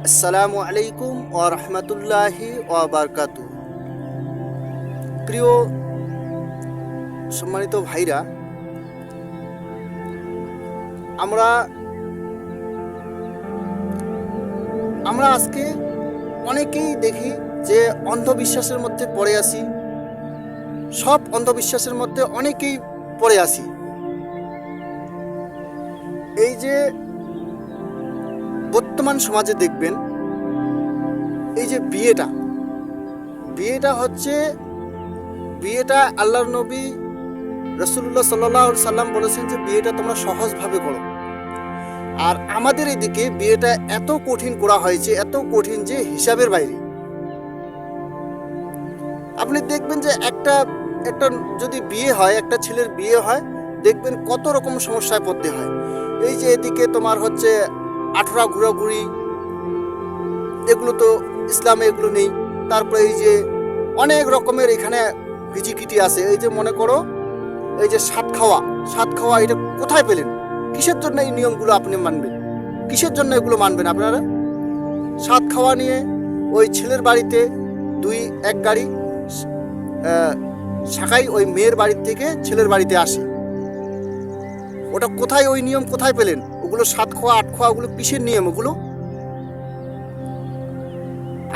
আসসালামু আলাইকুম ও রহমতুল্লাহি ও বারকাতু প্রিয় সম্মানিত ভাইরা, আমরা আমরা আজকে অনেকেই দেখি যে অন্ধবিশ্বাসের মধ্যে পড়ে আসি সব অন্ধবিশ্বাসের মধ্যে অনেকেই পড়ে আসি এই যে বর্তমান সমাজে দেখবেন, এই যে বিয়েটা বিয়েটা হচ্ছে, বিয়েটা আল্লাহর নবী রসুল্লাহ সাল্লাহ সাল্লাম বলেছেন যে বিয়েটা তোমরা সহজভাবে করো। আর আমাদের এদিকে বিয়েটা এত কঠিন করা হয়েছে, এত কঠিন যে হিসাবের বাইরে। আপনি দেখবেন যে একটা একটা যদি বিয়ে হয়, একটা ছেলের বিয়ে হয়, দেখবেন কত রকম সমস্যায় পড়তে হয়। এই যে এদিকে তোমার হচ্ছে আঠরা ঘোরাঘুরি, এগুলো তো ইসলামে এগুলো নেই। তারপরে এই যে অনেক রকমের এখানে ভিজিকিটি আছে। এই যে মনে করো, এই যে সাত খাওয়া সাত খাওয়া এটা কোথায় পেলেন? কিসের জন্য এই নিয়মগুলো আপনি মানবেন? কিসের জন্য এগুলো মানবেন আপনারা? সাত খাওয়া নিয়ে ওই ছেলের বাড়িতে দুই, এক গাড়ি শাখাই ওই মেয়ের বাড়ির থেকে ছেলের বাড়িতে আসে। ওটা কোথায়, ওই নিয়ম কোথায় পেলেন? ওগুলো সাত খোয়া, আট খোয়া, ওগুলো কিসের নিয়ম ওগুলো?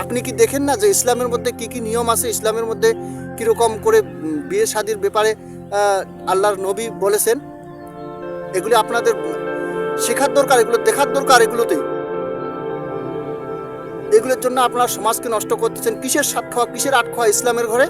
আপনি কি দেখেন না যে ইসলামের মধ্যে কি কি নিয়ম আছে? ইসলামের মধ্যে কীরকম করে বিয়ে শাদির ব্যাপারে আল্লাহর নবী বলেছেন? এগুলি আপনাদের শেখার দরকার, এগুলো দেখার দরকার এগুলোতে। এগুলোর জন্য আপনার সমাজকে নষ্ট করতেছেন। কিসের সাত খাওয়া কিসের আট খাওয়া ইসলামের ঘরে?